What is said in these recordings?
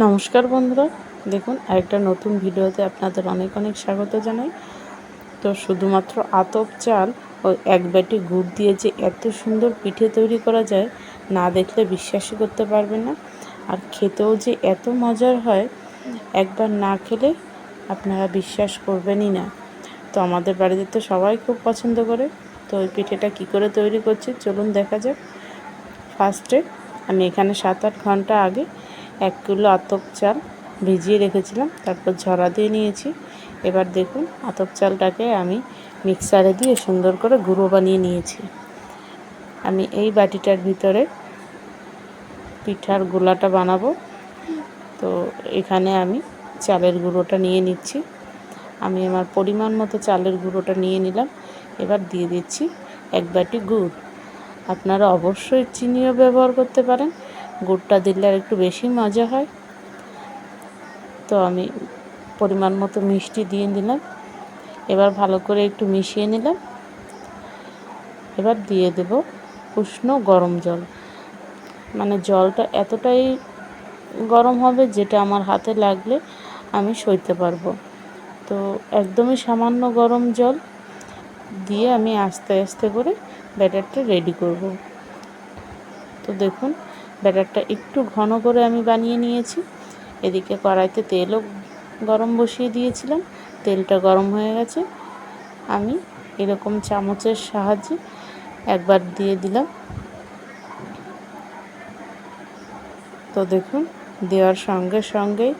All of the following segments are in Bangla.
নমস্কার বন্ধুরা। দেখুন, আরেকটা নতুন ভিডিওতে আপনাদের অনেক অনেক স্বাগত জানাই। তো শুধুমাত্র আতপ চাল ও এক বাটি গুড় দিয়ে যে এত সুন্দর পিঠে তৈরি করা যায়, না দেখলে বিশ্বাসই করতে পারবেন না। আর খেতেও যে এত মজার হয়, একবার না খেলে আপনারা বিশ্বাস করবেনই না। তো আমাদের বাড়িতে তো সবাই খুব পছন্দ করে। তো ওই পিঠেটা কি করে তৈরি করছি, চলুন দেখা যাক। ফার্স্টে আমি এখানে সাত আট ঘণ্টা আগে এক কিলো আতপ চাল ভিজিয়ে রেখেছিলাম, তারপর ঝরা দিয়ে নিয়েছি। এবার দেখুন, আতপ চালটাকে আমি মিক্সারে দিয়ে সুন্দর করে গুঁড়ো বানিয়ে নিয়েছি। আমি এই বাটিটার ভিতরে পিঠার গোলাটা বানাবো। তো এখানে আমি চালের গুঁড়োটা নিয়ে নিচ্ছি। আমি আমার পরিমাণ মতো চালের গুঁড়োটা নিয়ে নিলাম। এবার দিয়ে দিচ্ছি এক বাটি গুড়। আপনারা অবশ্যই চিনিও ব্যবহার করতে পারেন। গুড়টা দিলে আর একটু বেশি মজা হয়। তো আমি পরিমাণ মতো মিষ্টি দিয়ে দিলাম এবার ভালো করে একটু মিশিয়ে নিলাম। এবার দিয়ে দেব উষ্ণ গরম জল। মানে জলটা এতটাই গরম হবে যেটা আমার হাতে লাগলে আমি সইতে পারব। তো একদমই সামান্য গরম জল দিয়ে আমি আস্তে আস্তে করে ব্যাটারটা রেডি করব। তো দেখুন ব্যাটারটা একটু ঘন করে আমি বানিয়ে নিয়েছি। এদিকে কড়াইতে তেলও গরম বসিয়ে দিয়েছিলাম। তেলটা গরম হয়ে গেছে। আমি এরকম চামচের সাহায্যে একবার দিয়ে দিলাম। তো দেখুন, দেওয়ার সঙ্গে সঙ্গেই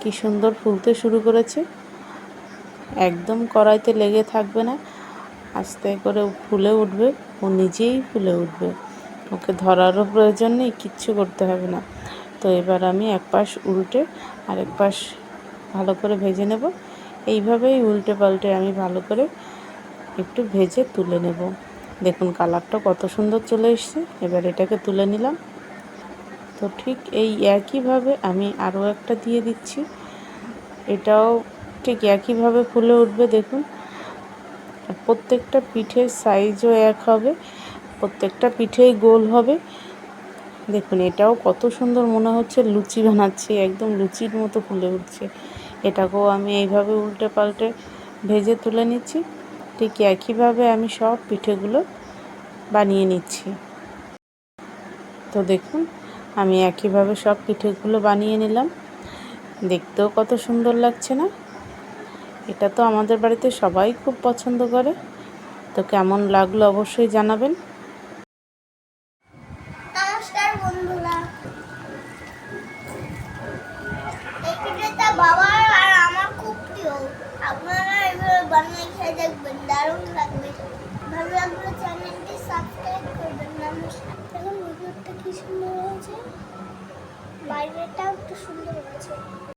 কি সুন্দর ফুলতে শুরু করেছে। একদম কড়াইতে লেগে থাকবে না। আস্তে করে ফুলে উঠবে। ও নিজেই ফুলে উঠবে। ওকে ধরারও প্রয়োজন নেই, কিচ্ছু করতে হবে না। তো এবার আমি এক পাশ উল্টে আর এক পাশ ভালো করে ভেজে নেব। এইভাবেই উল্টে পাল্টে আমি ভালো করে একটু ভেজে তুলে নেব। দেখুন কালারটা কত সুন্দর চলে এসছে। এবার এটাকে তুলে নিলাম। তো ঠিক এই একইভাবে আমি আরও একটা দিয়ে দিচ্ছি। এটাও ঠিক একইভাবে ফুলে উঠবে, দেখুন। প্রত্যেকটা পিঠের সাইজও এক হবে। প্রত্যেকটা পিঠেই গোল হবে। দেখুন, এটাও কত সুন্দর মনে হচ্ছে, লুচি বানাচ্ছি, একদম লুচির মতো ফুলে উঠছে। এটাকেও আমি এইভাবে উল্টে পাল্টে ভেজে তুলে নিচ্ছি। ঠিক একইভাবে আমি সব পিঠেগুলো বানিয়ে নিচ্ছি। তো দেখুন, আমি একইভাবে সব পিঠেগুলো বানিয়ে নিলাম। দেখতেও কত সুন্দর লাগছে না? এটা তো আমাদের বাড়িতে সবাই খুব পছন্দ করে। তো কেমন লাগল অবশ্যই জানাবেন। বাবার আর আমার খুব প্রিয়। আপনারা এভাবে বানিয়ে খেয়ে দেখবেন, দারুণ লাগবে। ভালো লাগলে চ্যানেলটি সাবস্ক্রাইব করবেন। নমস্কার দেখুন ভিডিওটা কি সুন্দর হয়েছে? বাইরেটাও একটু সুন্দর হয়েছে।